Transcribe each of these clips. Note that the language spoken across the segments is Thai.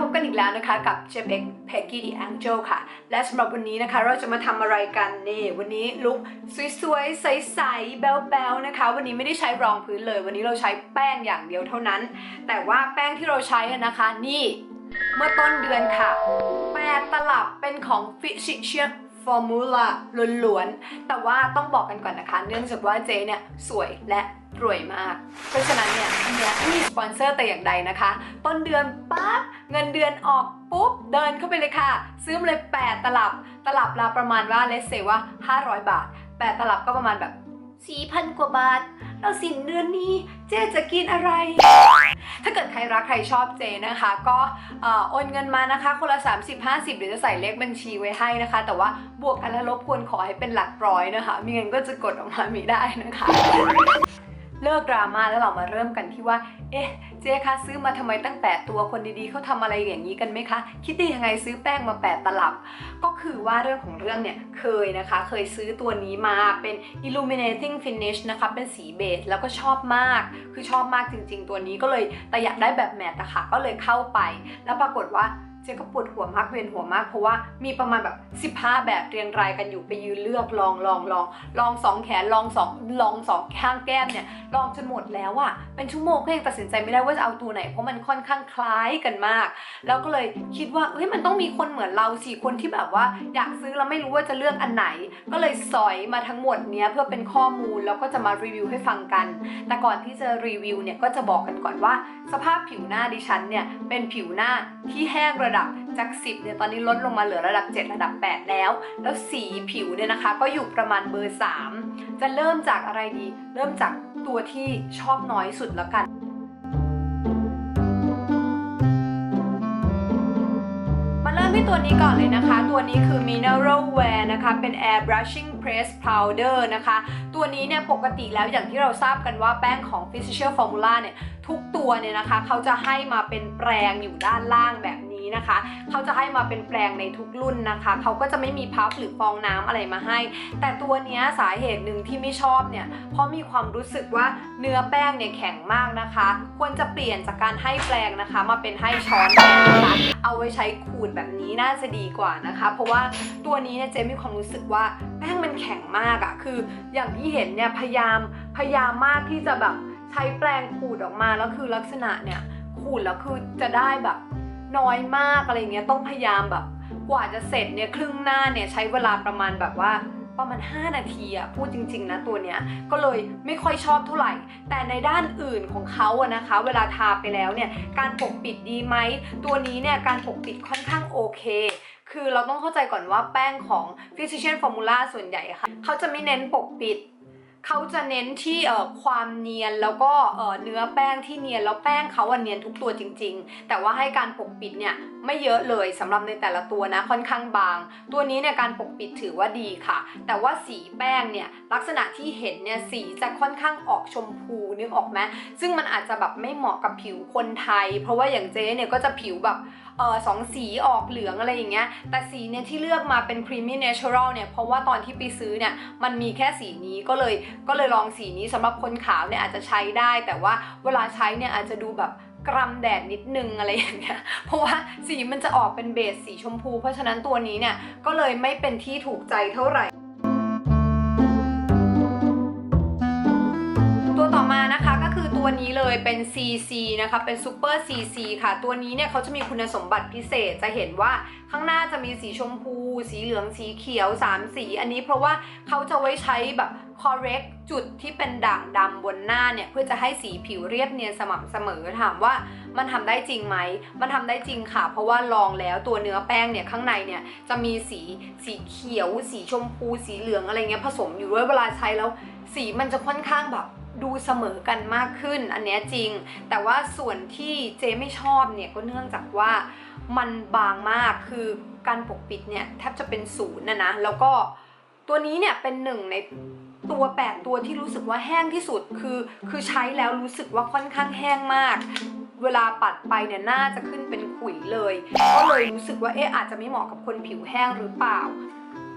พบกันอีกแล้วนะคะกับเจเ e กเพกกี้ดีแองเจลค่ะ และสำหรับวันนี้นะคะเราจะมาทำอะไรกันนี่วันนี้ลุกสวยๆ ใสๆแบ๊วๆนะคะ วันนี้ไม่ได้ใช้รองพื้นเลย วันนี้เราใช้แป้งอย่างเดียวเท่านั้น แต่ว่าแป้งที่เราใช้นะคะนี่เมื่อต้นเดือนค่ะแปดตลับเป็นของฟิชิเชีย ฟอร์มูลาล้วนๆ แต่ว่าต้องบอกกันก่อนนะคะ เนื่องจากว่าเจเนี่ยสวยและรวยมาก เพราะฉะนั้นเนี่ยเนี่ยไม่มีสปอนเซอร์แต่อย่างใดนะคะ ต้นเดือนปั๊บเงินเดือนออกปุ๊บ เดินเข้าไปเลยค่ะ ซื้อมาเลย 8 ตลับ ตลับละประมาณว่าเลสเซว่า 500 บาท 8 ตลับก็ประมาณแบบ 4,000 กว่าบาท แล้วสิ้นเดือนนี้เจ๊จะกินอะไร ถ้าเกิดใครรักใครชอบเจนะคะ ก็อโอนเงินมานะคะ คนละ 30 50เดี๋ยวจะใส่เลขบัญชีไว้ให้นะคะ แต่ว่าบวกกันและลบควรขอให้เป็นหลักร้อยนะคะ มีเงินก็จะกดออกมามีได้นะคะ เลิกดราม่าแล้วเรามาเริ่มกันที่ว่า เอ๊ะ เจ๊คะซื้อมาทำไมตั้ง8ตัวคนดีๆเขาทำอะไรอย่างนี้กันไหมคะ คิดด้ยังไงซื้อแป้งมา8ตลับ ก็คือว่าเรื่องของเรื่องเนี่ยเคยนะคะ เคยซื้อตัวนี้มาเป็น illuminating finish นะคะ เป็นสีเบจแล้วก็ชอบมาก คือชอบมากจริง ๆ ตัวนี้ก็เลยแต่อยากได้แบบแมตต์อะค่ะก็เลยเข้าไป แล้วปรากฏว่า เจ๊ก็ปวดหัวมากเวียนหัวมากเพราะว่ามีประมาณแบบ15แบบเรียงรายกันอยู่ไปยืนเลือกลองลองลองลองสองแขนลองสองลองสองข้างแก้มเนี่ยลองจนหมดแล้วอะเป็นชั่วโมงก็ยังตัดสินใจไม่ได้ว่าจะเอาตัวไหน เพราะมันค่อนข้างคล้ายกันมาก แล้วก็เลยคิดว่าเฮ้ยมันต้องมีคนเหมือนเราสี่คนที่แบบว่า อยากซื้อแล้วไม่รู้ว่าจะเลือกอันไหน ก็เลยสอยมาทั้งหมดเนี้ยเพื่อเป็นข้อมูลแล้วก็จะมารีวิวให้ฟังกัน แต่ก่อนที่จะรีวิวเนี่ยก็จะบอกกันก่อนว่า สภาพผิวหน้าดิฉันเนี่ยเป็นผิวหน้าที่แห้งระระดับจาก 10เนี่ยตอนนี้ลดลงมาเหลือระดับ 7 ระดับ 8 แล้ว แล้วสีผิวเนี่ยนะคะ ก็อยู่ประมาณเบอร์ 3 จะเริ่มจากอะไรดี เริ่มจากตัวที่ชอบน้อยสุดแล้วกันมาเริ่มที่ตัวนี้ก่อนเลยนะคะ ตัวนี้คือ Mineral Wear นะคะ เป็น Air Brushing Press Powder นะคะ ตัวนี้เนี่ยปกติแล้วอย่างที่เราทราบกันว่าแป้งของ Physician Formula เนี่ย ทุกตัวเนี่ยนะคะ เขาจะให้มาเป็นแปรงอยู่ด้านล่างแบบ นี้นะคะเขาจะให้มาเป็นแปรงในทุกรุ่นนะคะเขาก็จะไม่มีพัฟหรือฟองน้ำอะไรมาให้ แต่ตัวนี้สาเหตุหนึ่งที่ไม่ชอบเนี่ยเพราะมีความรู้สึกว่าเนื้อแป้งเนี่ยแข็งมากนะคะ ควรจะเปลี่ยนจากการให้แปรงนะคะ มาเป็นให้ช้อนแทนนะคะเอาไว้ใช้ขูดแบบนี้น่าจะดีกว่านะคะ เพราะว่าตัวนี้เนี่ยเจมีความรู้สึกว่าแป้งมันแข็งมากอะคืออย่างที่เห็นเนี่ยพยายามพยายามมากที่จะแบบใช้แปรงขูดออกมาแล้วคือลักษณะเนี่ยขูดแล้วคือจะได้แบบ น้อยมากอะไรเงี้ยต้องพยายามแบบ กว่าจะเสร็จเนี่ยครึ่งหน้าเนี่ยใช้เวลาประมาณแบบว่าประมาณ 5 นาทีอะพูดจริง ๆ นะตัวเนี้ยก็เลยไม่ค่อยชอบเท่าไหร่ แต่ในด้านอื่นของเขาอะนะคะ เวลาทาไปแล้วเนี่ยการปกปิดดีไหมตัวนี้เนี่ยการปกปิดค่อนข้างโอเค คือเราต้องเข้าใจก่อนว่าแป้งของ Physician Formula ส่วนใหญ่ค่ะเขาจะไม่เน้นปกปิด เขาจะเน้นที่เอ่อความเนียนแล้วก็เอ่อเนื้อแป้งที่เนียนแล้วแป้งเขาอะเนียนทุกตัวจริง ๆ แต่ว่าให้การปกปิดเนี่ยไม่เยอะเลยสำหรับในแต่ละตัวนะค่อนข้างบาง ตัวนี้เนี่ยการปกปิดถือว่าดีค่ะ แต่ว่าสีแป้งเนี่ยลักษณะที่เห็นเนี่ยสีจะค่อนข้างออกชมพูนึกออกไหมซึ่งมันอาจจะแบบไม่เหมาะกับผิวคนไทย เพราะว่าอย่างเจ๊เนี่ยก็จะผิวแบบออสองสีออกเหลืองอะไรอย่างเงี้ย แต่สีเนี่ยที่เลือกมาเป็น creamy natural เนี่ย เพราะว่าตอนที่ไปซื้อเนี่ย มันมีแค่สีนี้ก็เลยก็เลยลองสีนี้สำหรับคนขาวเนี่ยอาจจะใช้ได้ แต่ว่าเวลาใช้เนี่ยอาจจะดูแบบกรำแดดนิดนึงอะไรอย่างเงี้ย เพราะว่าสีมันจะออกเป็นเบสสีชมพู เพราะฉะนั้นตัวนี้เนี่ยก็เลยไม่เป็นที่ถูกใจเท่าไหร่ นี้เลยเป็น CC นะคะ เป็น Super CC ค่ะ ตัวนี้เนี่ยเขาจะมีคุณสมบัติพิเศษจะเห็นว่าข้างหน้าจะมีสีชมพู สีเหลืองสีเขียว 3 สี อันนี้เพราะว่าเขาจะไว้ใช้แบบ correct จุดที่เป็นด่างดำบนหน้าเนี่ย เพื่อจะให้สีผิวเรียบเนียนสม่ำเสมอถามว่ามันทำได้จริงไหม มันทำได้จริงค่ะ เพราะว่าลองแล้วตัวเนื้อแป้งเนี่ย ข้างในเนี่ย จะมีสีสีเขียว สีชมพู สีเหลืองอะไรเงี้ยผสมอยู่ด้วยเวลาใช้แล้ว สีมันจะค่อนข้างแบบ ดูเสมอกันมากขึ้น อันนี้จริง แต่ว่าส่วนที่เจไม่ชอบเนี่ยก็เนื่องจากว่ามันบางมากคือการปกปิดเนี่ยแทบจะเป็นศูนย์นะนะแล้วก็ตัวนี้เนี่ยเป็นหนึ่งในตัว8ตัวที่รู้สึกว่าแห้งที่สุดคือ คือใช้แล้วรู้สึกว่าค่อนข้างแห้งมาก เวลาปัดไปเนี่ยหน้าจะขึ้นเป็นขุยเลย ก็เลยรู้สึกว่าเอ๊ะอาจจะไม่เหมาะกับคนผิวแห้งหรือเปล่า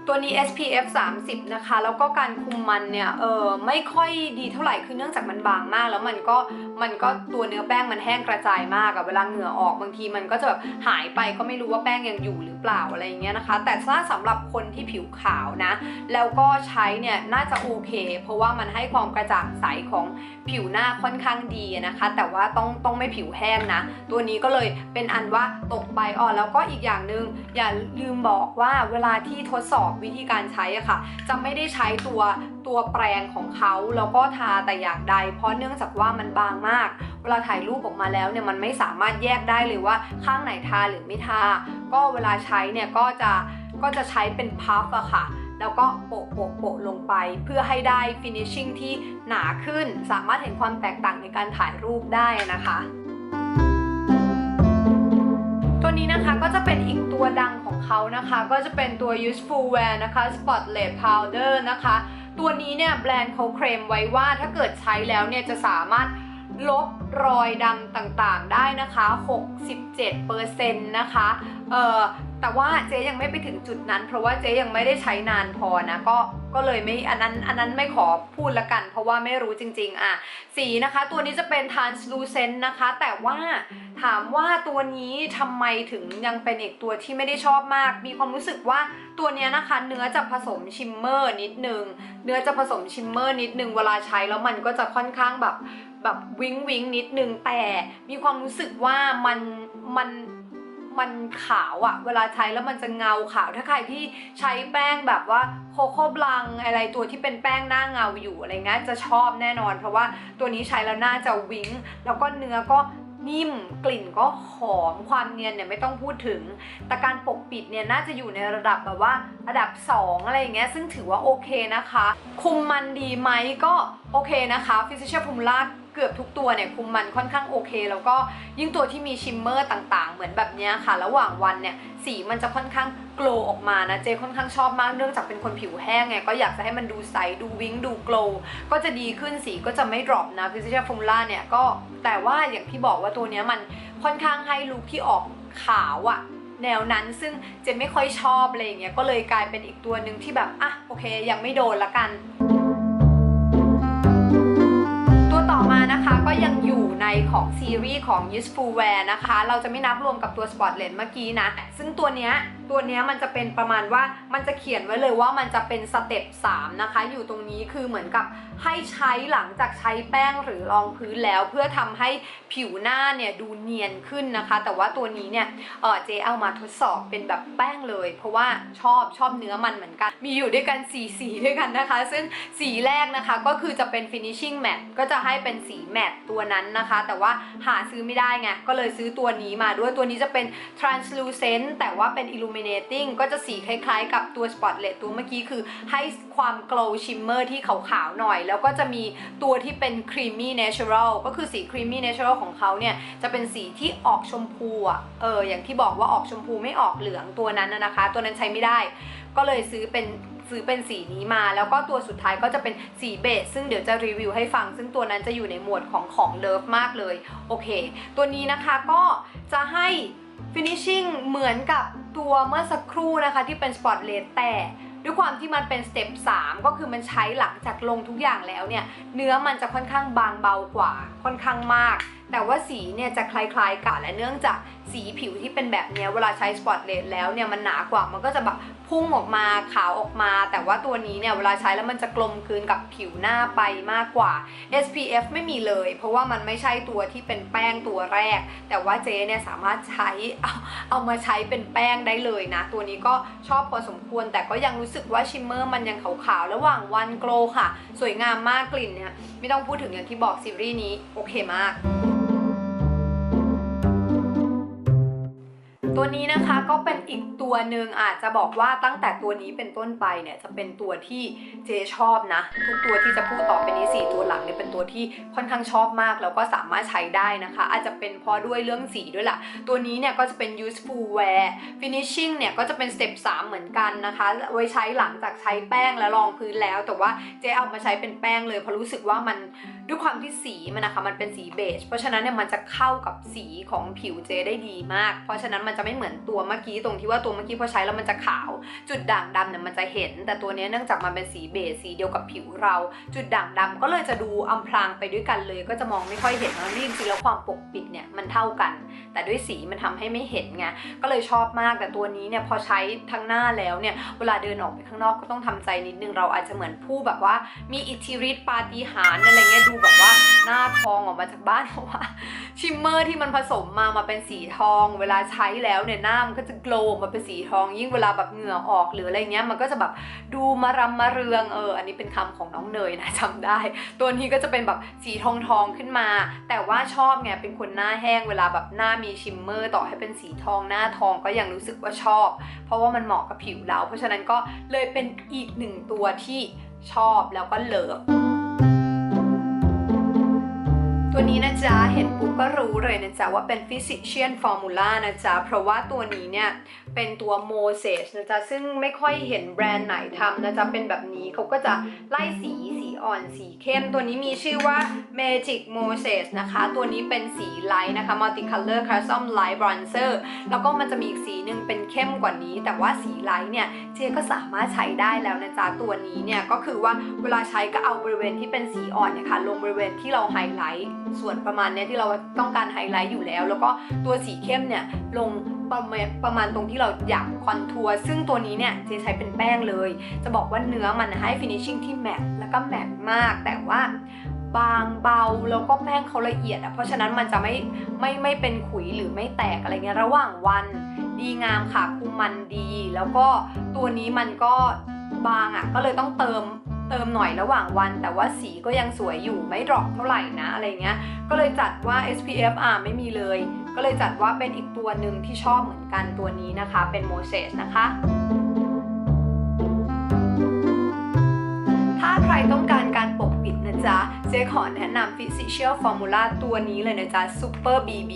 ตัวนี้ SPF 30 นะคะ แล้วก็การคุมมันเนี่ย เออไม่ค่อยดีเท่าไหร่ คือเนื่องจากมันบางมาก แล้วมันก็ มันก็ตัวเนื้อแป้งมันแห้งกระจายมากอะเวลาเหงื่อออกบางทีมันก็จะแบบหายไปก็ไม่รู้ว่าแป้งยังอยู่หรือเปล่าอะไรเงี้ยนะคะ แต่ถ้าสำหรับคนที่ผิวขาวนะ แล้วก็ใช้เนี่ยน่าจะโอเค เพราะว่ามันให้ความกระจ่างใสของ ผิวหน้าค่อนข้างดีนะคะ แต่ว่าต้องต้องไม่ผิวแห้งนะ ตัวนี้ก็เลยเป็นอันว่าตกไปอ่อนแล้วก็อีกอย่างหนึ่งอย่าลืมบอกว่าเวลาที่ทดสอบวิธีการใช้อะค่ะ จะไม่ได้ใช้ตัวตัวแปรงของเขาแล้วก็ทาแต่อย่างใด เพราะเนื่องจากว่ามันบางมาก เวลาถ่ายรูปออกมาแล้วเนี่ยมันไม่สามารถแยกได้เลยว่าข้างไหนทาหรือไม่ทา ก็เวลาใช้เนี่ยก็จะก็จะใช้เป็นพัฟอะค่ะ แล้วก็โปะโปะโปะลงไป เพื่อให้ได้ finishing ที่หนาขึ้น สามารถเห็นความแตกต่างในการถ่ายรูปได้นะคะตัวนี้นะคะก็จะเป็นอีกตัวดังของเขานะคะ ก็จะเป็นตัว useful wear นะคะ spotlight powder นะคะ ตัวนี้เนี่ยแบรนด์เขาเคลมไว้ว่าถ้าเกิดใช้แล้วเนี่ยจะสามารถลบรอยดำต่างๆได้นะคะ 67%นะคะ เอ่อ แต่ว่าเจ๊ยังไม่ไปถึงจุดนั้น เพราะว่าเจ๊ยังไม่ได้ใช้นานพอนะก็ก็เลยไม่อันนั้นอันนั้นไม่ขอพูดละกัน เพราะว่าไม่รู้จริง ๆ อะ สีนะคะ ตัวนี้จะเป็น translucent นะคะ แต่ว่าถามว่าตัวนี้ทำไมถึงยังเป็นอีกตัวที่ไม่ได้ชอบมาก มีความรู้สึกว่าตัวเนี้ยนะคะ เนื้อจะผสมชิมเมอร์นิดนึง เนื้อจะผสมชิมเมอร์นิดนึงเวลาใช้แล้วมันก็จะค่อนข้างแบบแบบวิงวิงนิดนึงแต่มีความรู้สึกว่ามันมัน มันขาวอะเวลาใช้แล้วมันจะเงาขาว ถ้าใครที่ใช้แป้งแบบว่าโคโค่บลังอะไรตัวที่เป็นแป้งหน้าเงาอยู่อะไรเงี้ยจะชอบแน่นอน เพราะว่าตัวนี้ใช้แล้วน่าจะวิงแล้วก็เนื้อก็นิ่มกลิ่นก็หอมความเนียนเนี่ยไม่ต้องพูดถึง แต่การปกปิดเนี่ยน่าจะอยู่ในระดับแบบว่าระดับ 2 อะไรอย่างเงี้ยซึ่งถือว่าโอเคนะคะ คุมมันดีไหมก็โอเคนะคะฟิสิเชียลพูมลา เกือบทุกตัวเนี่ยคุมมันค่อนข้างโอเค แล้วก็ยิ่งตัวที่มีชิมเมอร์ต่างๆ เหมือนแบบนี้ค่ะ ระหว่างวันเนี่ยสีมันจะค่อนข้างโกลออกมานะเจค่อนข้างชอบมากเนื่องจากเป็นคนผิวแห้งไงก็อยากจะให้มันดูใสดูวิ้งดูโกลก็จะดีขึ้นสีก็จะไม่ดรอปนะฟิสิเชียลพูมล่าเนี่ยก็แต่ว่าอย่างที่บอกว่าตัวเนี้ยมันค่อนข้างให้ลุคที่ออกขาวอะแนวนั้นซึ่งเจนไม่ค่อยชอบอะไรอย่างเงี้ยก็เลยกลายเป็นอีกตัวหนึ่งที่แบบอะโอเค ยังไม่โดนละกัน ในของซีรีส์ของ Useful Wear นะคะ เราจะไม่นับรวมกับตัว Spotlight เมื่อกี้นะ ซึ่งตัวเนี้ย ตัวนี้มันจะเป็นประมาณว่ามันจะเขียนไว้เลยว่ามันจะเป็นสเต็ป3นะคะ อยู่ตรงนี้คือเหมือนกับให้ใช้หลังจากใช้แป้งหรือรองพื้นแล้ว เพื่อทำให้ผิวหน้าเนี่ยดูเนียนขึ้นนะคะ แต่ว่าตัวนี้เนี่ยเออเจเอามาทดสอบเป็นแบบแป้งเลย เพราะว่าชอบชอบเนื้อมันเหมือนกัน มีอยู่ด้วยกันสีสีด้วยกันนะคะ ซึ่งสีแรกนะคะก็คือจะเป็น finishing matte ก็จะให้เป็นสีแมตต์ตัวนั้นนะคะ แต่ว่าหาซื้อไม่ได้ไงก็เลยซื้อตัวนี้มาด้วยตัวนี้จะเป็น translucent แต่ว่าเป็น illum illuminating ก็จะสีคล้ายๆ กับตัว spotlight ตัวเมื่อกี้คือให้ความ glow shimmer ที่ขาวๆหน่อย แล้วก็จะมีตัวที่เป็น creamy natural ก็คือสี creamy natural ของเขาเนี่ย จะเป็นสีที่ออกชมพูอะเอออย่างที่บอกว่าออกชมพูไม่ออกเหลืองตัวนั้นนะคะ ตัวนั้นใช้ไม่ได้ ก็เลยซื้อเป็นซื้อเป็นสีนี้มา แล้วก็ตัวสุดท้ายก็จะเป็นสีเบจซึ่งเดี๋ยวจะรีวิวให้ฟัง ซึ่งตัวนั้นจะอยู่ในหมวดของของเลิฟมากเลย โอเค ตัวนี้นะคะก็จะให้ finishing เหมือนกับตัวเมื่อสักครู่นะคะที่เป็น spotlight แต่ด้วยความที่มันเป็นสเต็ป3ก็คือมันใช้หลังจากลงทุกอย่างแล้วเนี่ย เนื้อมันจะค่อนข้างบางเบากว่า ค่อนข้างมากแต่ว่าสีเนี่ยจะคล้ายๆกันและเนื่องจากสีผิวที่เป็นแบบนี้เวลาใช้สปอตเลตแล้วเนี่ยมันหนากว่ามันก็จะแบบพุ่งออกมาขาวออกมา แต่ว่าตัวนี้เนี่ยเวลาใช้แล้วมันจะกลมกลืนกับผิวหน้าไปมากกว่า SPF ไม่มีเลย เพราะว่ามันไม่ใช่ตัวที่เป็นแป้งตัวแรก แต่ว่าเจ๊เนี่ยสามารถใช้เอาเอามาใช้เป็นแป้งได้เลยนะ ตัวนี้ก็ชอบพอสมควร แต่ก็ยังรู้สึกว่าชิมเมอร์มันยังขาวๆระหว่างวันโกลค่ะ สวยงามมากกลิ่นเนี่ยไม่ต้องพูดถึงอย่างที่บอกซีรีส์นี้โอเคมาก ตัวนี้นะคะก็เป็นอีกตัวหนึ่งอาจจะบอกว่าตั้งแต่ตัวนี้เป็นต้นไปเนี่ยจะเป็นตัวที่เจชอบนะ ทุกตัวที่จะพูดต่อไปนี้สี่ตัวหลังเนี่ยเป็นตัวที่ค่อนข้างชอบมากแล้วก็สามารถใช้ได้นะคะ อาจจะเป็นเพราะด้วยเรื่องสีด้วยล่ะ ตัวนี้เนี่ยก็จะเป็น useful wear finishing เนี่ยก็จะเป็น step 3เหมือนกันนะคะ ไว้ใช้หลังจากใช้แป้งและรองพื้นแล้ว แต่ว่าเจเอามาใช้เป็นแป้งเลยเพราะรู้สึกว่ามันด้วยความที่สีมันนะคะมันเป็นสีเบจเพราะฉะนั้นเนี่ยมันจะเข้ากับสีของผิวเจได้ดีมาก เพราะฉะนั้นมันจะไม่เหมือนตัวเมื่อกี้ตรงที่ว่าตัวเมื่อกี้พอใช้แล้วมันจะขาว จุดด่างดำเนี่ยมันจะเห็น แต่ตัวนี้เนื่องจากมันเป็นสีเบสสีเดียวกับผิวเรา จุดด่างดำก็เลยจะดูอำพรางไปด้วยกันเลย ก็จะมองไม่ค่อยเห็นแล้วจริงๆแล้วความปกปิดเนี่ยมันเท่ากัน แต่ด้วยสีมันทำให้ไม่เห็นไงก็เลยชอบมากแต่ตัวนี้เนี่ยพอใช้ทั้งหน้าแล้วเนี่ยเวลาเดินออกไปข้างนอกก็ต้องทำใจนิดนึงเราอาจจะเหมือนผู้แบบว่า มีอิทธิฤทธิ์ปาฏิหาริย์อะไรเงี้ยดูแบบว่าหน้าทองออกมาจากบ้านเพราะว่าชิมเมอร์ที่มันผสมมามาเป็นสีทอง เวลาใช้แล้วแล้วเนี่ยหน้ามันก็จะโกลว์มาเป็นสีทอง ยิ่งเวลาแบบเหงื่อออกหรืออะไรเงี้ยมันก็จะแบบดูมารำมาเรืองเอออันนี้เป็นคำของน้องเนยนะจำได้ ตัวนี้ก็จะเป็นแบบสีทองทองๆขึ้นมา แต่ว่าชอบไงเป็นคนหน้าแห้งเวลาแบบหน้ามีชิมเมอร์ต่อให้เป็นสีทองหน้าทองก็ยังรู้สึกว่าชอบ เพราะว่ามันเหมาะกับผิวเรา เพราะฉะนั้นก็เลยเป็นอีกหนึ่งตัวที่ชอบแล้วก็เลิฟ ตัวนี้นะจ๊ะ เห็นปุ๊บก็รู้เลยนะจ๊ะ ว่าเป็น Physician Formula นะจ๊ะ เพราะว่าตัวนี้เนี่ย เป็นตัว Moses นะจ๊ะ ซึ่งไม่ค่อยเห็นแบรนด์ไหนทำนะจ๊ะ เป็นแบบนี้เขาก็จะไล่สีสี อ่อนสีเข้ม ตัวนี้มีชื่อว่า Magic Moses นะคะ ตัวนี้เป็นสีไลท์นะคะ Multicolor Custom Light Bronzer แล้วก็มันจะมีอีกสีหนึ่งเป็นเข้มกว่านี้ แต่ว่าสีไลท์เนี่ยเจก็สามารถใช้ได้แล้วนะจ๊ะ ตัวนี้เนี่ยก็คือว่าเวลาใช้ก็เอาบริเวณที่เป็นสีอ่อนเนี่ยค่ะลงบริเวณที่เราไฮไลท์ส่วนประมาณเนี้ยที่เราต้องการไฮไลท์อยู่แล้ว แล้วก็ตัวสีเข้มเนี่ยลงประมาณประมาณตรงที่เราอยากคอนทัวร์ซึ่งตัวนี้เนี่ยเจใช้เป็นแป้งเลย จะบอกว่าเนื้อมันให้ฟินิชชิ่งที่แมต ก็แมตมาก แต่ว่าบางเบาแล้วก็แป้งเขาละเอียดอะเพราะฉะนั้นมันจะไม่ไม่ไม่เป็นขุยหรือไม่แตกอะไรเงี้ยระหว่างวันดีงามค่ะคุมมันดี แล้วก็ตัวนี้มันก็บางอะ่ะก็เลยต้องเติมเติมหน่อยระหว่างวัน แต่ว่าสีก็ยังสวยอยู่ไม่ดรอปเท่าไหร่นะอะไรเงี้ยก็เลยจัดว่า SPF อะไม่มีเลย ก็เลยจัดว่าเป็นอีกตัวหนึ่งที่ชอบเหมือนกันตัวนี้นะคะเป็น Moses นะคะ ถ้าใครต้องการการปกปิดนะจ๊ะ เจ๊ขอแนะนำ Physical Formula ตัวนี้เลยนะจ๊ะ Super BB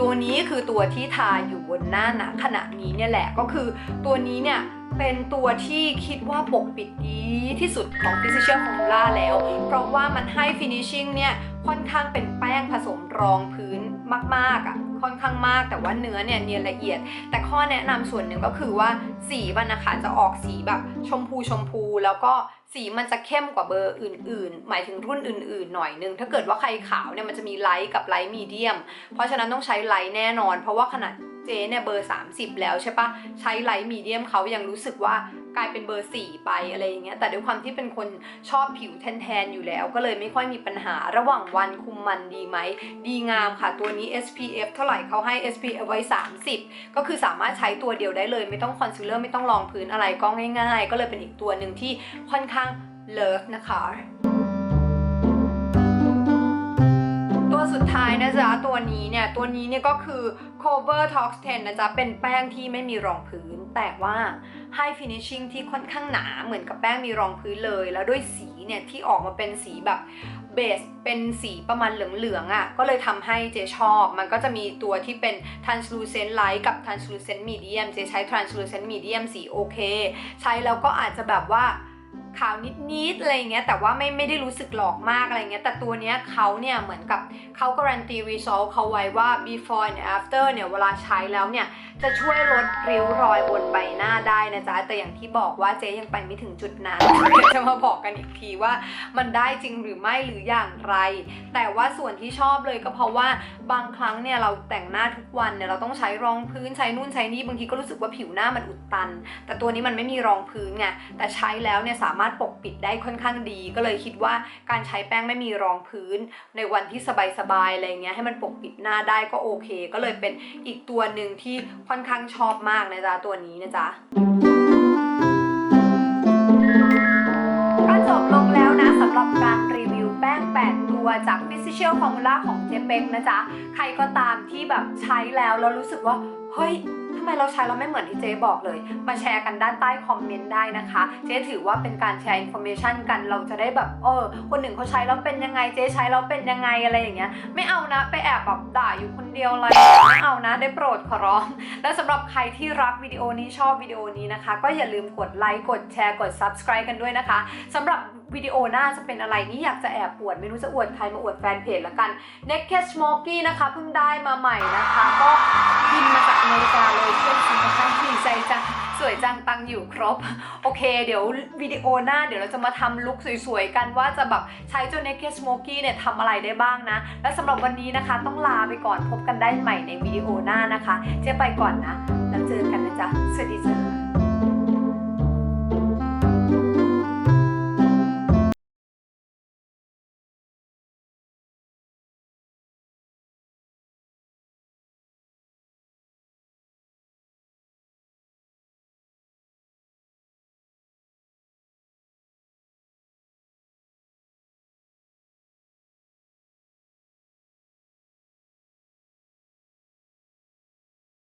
ตัวนี้คือตัวที่ทาอยู่บนหน้าหนาขณะนี้เนี่ยแหละก็คือตัวนี้เนี่ยเป็นตัวที่คิดว่าปกปิดดีที่สุดของ Physical Formula แล้ว เพราะว่ามันให้ finishing เนี่ยค่อนข้างเป็นแป้งผสมรองพื้นมากๆอะ ค่อนข้างมาก แต่ว่าเนื้อเนี่ยเนียนละเอียด แต่ข้อแนะนำส่วนหนึ่งก็คือว่าสีมันนะคะจะออกสีแบบชมพูชมพูแล้วก็สีมันจะเข้มกว่าเบอร์อื่น ๆ หมายถึงรุ่นอื่น ๆ หน่อยนึง ถ้าเกิดว่าใครขาวเนี่ยมันจะมีไลท์กับไลท์มีเดียม เพราะฉะนั้นต้องใช้ไลท์แน่นอน เพราะว่าขนาด จเนี่ยเบอร์ 30 แล้วใช่ปะใช้ไลท์มีเดียมเขายังรู้สึกว่ากลายเป็นเบอร์ 4 ไปอะไรอย่างเงี้ยแต่ด้วยความที่เป็นคนชอบผิวแทนๆอยู่แล้ว ก็เลยไม่ค่อยมีปัญหาระหว่างวันคุมมันดีไหม ดีงามค่ะตัวนี้ SPF เท่าไหร่เขาให้ SPF ไว้ 30 ก็คือสามารถใช้ตัวเดียวได้เลย ไม่ต้องคอนซีลเลอร์ไม่ต้องรองพื้นอะไรก็ง่าย ๆ ก็เลยเป็นอีกตัวหนึ่งที่ค่อนข้างเลิฟนะคะ สุดท้ายนะจ๊ะ ตัวนี้เนี่ย ตัวนี้เนี่ยก็คือ Cover Tox 10 นะจ๊ะ เป็นแป้งที่ไม่มีรองพื้น แต่ว่าให้ finishing ที่ค่อนข้างหนาเหมือนกับแป้งมีรองพื้นเลย แล้วด้วยสีเนี่ยที่ออกมาเป็นสีแบบเบสเป็นสีประมาณเหลืองๆอะ่ะ ก็เลยทำให้เจชอบ มันก็จะมีตัวที่เป็น translucent light กับ translucent medium เจใช้ translucent medium สีโอเค ใช้แล้วก็อาจจะแบบว่าขาวนิดๆอะไรเงี้ยแต่ว่าไม่ไม่ได้รู้สึกหลอกมากอะไรเงี้ยแต่ตัวเนี้ยเขาเนี่ยเหมือนกับเขาการันตี result เขาไว้ว่า before and after เนี่ยเวลาใช้แล้วเนี่ยจะช่วยลดริ้วรอยบนใบหน้าได้นะจ๊ะแต่อย่างที่บอกว่าเจ๊ยังไปไม่ถึงจุดนั้นเดี๋ยวจะมาบอกกันอีกทีว่ามันได้จริงหรือไม่หรืออย่างไร แต่ว่าส่วนที่ชอบเลยก็เพราะว่าบางครั้งเนี่ยเราแต่งหน้าทุกวันเนี่ยเราต้องใช้รองพื้นใช้นู่นใช้นี่บางทีก็รู้สึกว่าผิวหน้ามันอุดตัน แต่ตัวนี้มันไม่มีรองพื้นไงแต่ใช้แล้วเนี่ยสามารถปกปิดได้ค่อนข้างดี ก็เลยคิดว่าการใช้แป้งไม่มีรองพื้น ในวันที่สบายๆอะไรเงี้ยให้มันปกปิดหน้าได้ก็โอเค ก็เลยเป็นอีกตัวหนึ่งที่ค่อนข้างชอบมากนะจ๊ะตัวนี้นะจ๊ะก็จบลงแล้วนะสำหรับการรีวิวแป้ง8ตัวจาก Physical Formula ของเจเป็กนะจ๊ะ ใครก็ตามที่แบบใช้แล้วแล้วรู้สึกว่า เฮ้ยทำไมเราใช้แล้วไม่เหมือน เจ๊บอกเลย มาแชร์กันด้านใต้คอมเมนต์ได้นะคะ เจ๊ถือว่าเป็นการแชร์อินโฟเมชันกันเราจะได้แบบเออคนหนึ่งเขาใช้แล้วเป็นยังไงเจ๊ใช้แล้วเป็นยังไงอะไรอย่างเงี้ย ไม่เอานะไปแอบแบบด่าอยู่คนเดียวอะไรไม่เอานะได้โปรดขอร้อง และสำหรับใครที่รักวิดีโอนี้ชอบวิดีโอนี้นะคะ ก็อย่าลืมกดไลค์กดแชร์กด subscribe กันด้วยนะคะสำหรับ วิดีโอหน้าจะเป็นอะไรนี่อยากจะแอบอวด ไม่รู้จะอวดใครมาอวดแฟนเพจละกัน Naked Smoky นะคะเพิ่งได้มาใหม่นะคะ ก็บินมาจากอเมริกาเลยเพื่อนซื้อมาให้ดีใจจังสวยจังตังอยู่ครบ โอเค เดี๋ยววิดีโอหน้าเดี๋ยวเราจะมาทำลุคสวยๆกันว่าจะแบบใช้เจ้า Naked Smoky เนี่ยทำอะไรได้บ้างนะ และสำหรับวันนี้นะคะ ต้องลาไปก่อนพบกันได้ใหม่ในวิดีโอหน้านะคะ เจ๊ไปก่อนนะ แล้วเจอกันนะจ๊ะ สวัสดีจ้า